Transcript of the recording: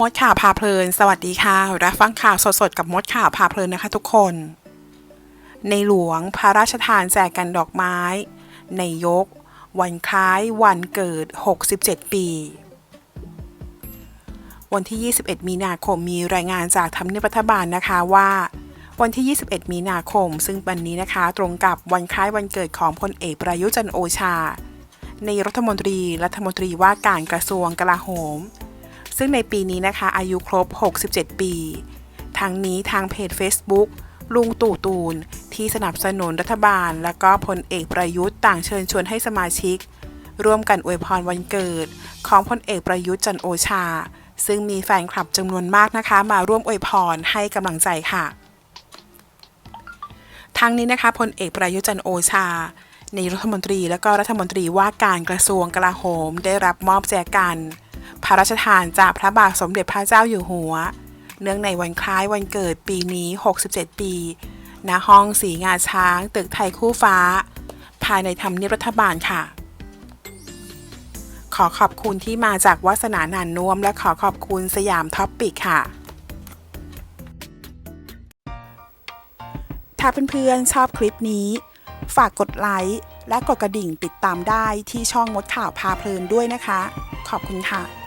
มดข่าวพาเพลิน สวัสดีค่ะ รับฟังข่าวสดๆ กับมดข่าวพาเพลินนะคะทุกคน ในหลวงพระราชทานแจกกันดอกไม้ ในยก วันคล้ายวันเกิด 67 ปี วันที่ 21 มีนาคมมีรายงานจากทำเนียบรัฐบาลนะคะว่า วันที่ 21 มีนาคม ซึ่งวันนี้นะคะ ตรงกับวันคล้ายวันเกิดของพลเอกประยุจันโอชา ในรัฐมนตรี รัฐมนตรีว่าการกระทรวงกลาโหม ซึ่งในปีนี้นะคะอายุครบ 67 ปี ทั้งนี้ทางเพจ Facebook ลุงตู่ตูน ที่สนับสนุนรัฐบาล และก็พลเอกประยุทธ์ต่างเชิญชวนให้สมาชิก ร่วมกันอวยพรวันเกิด ของพลเอกประยุทธ์จันโอชา ซึ่งมีแฟนคลับจำนวนมากนะคะ มาร่วมอวยพรให้กำลังใจค่ะ ทั้งนี้นะคะพลเอกประยุทธ์จันโอชาในรัฐมนตรีและก็รัฐมนตรีว่าการกระทรวงกลาโหม ได้รับมอบแจกัน พระราชทานจากพระบาทสมเด็จพระเจ้าอยู่หัว เนื่องในวันคล้ายวันเกิดปีนี้ 67 ปี ณ ห้องสีงาช้าง ตึกไทยคู่ฟ้า ภายในทำเนียบรัฐบาลค่ะ ขอขอบคุณที่มาจากวัสนานานนวม และขอขอบคุณสยามท็อปปิกค่ะ ถ้าเพื่อนๆชอบคลิปนี้ ฝากกดไลค์และกดกระดิ่งติดตามได้ที่ช่องมดข่าวพาเพลินด้วยนะคะ ขอบคุณค่ะ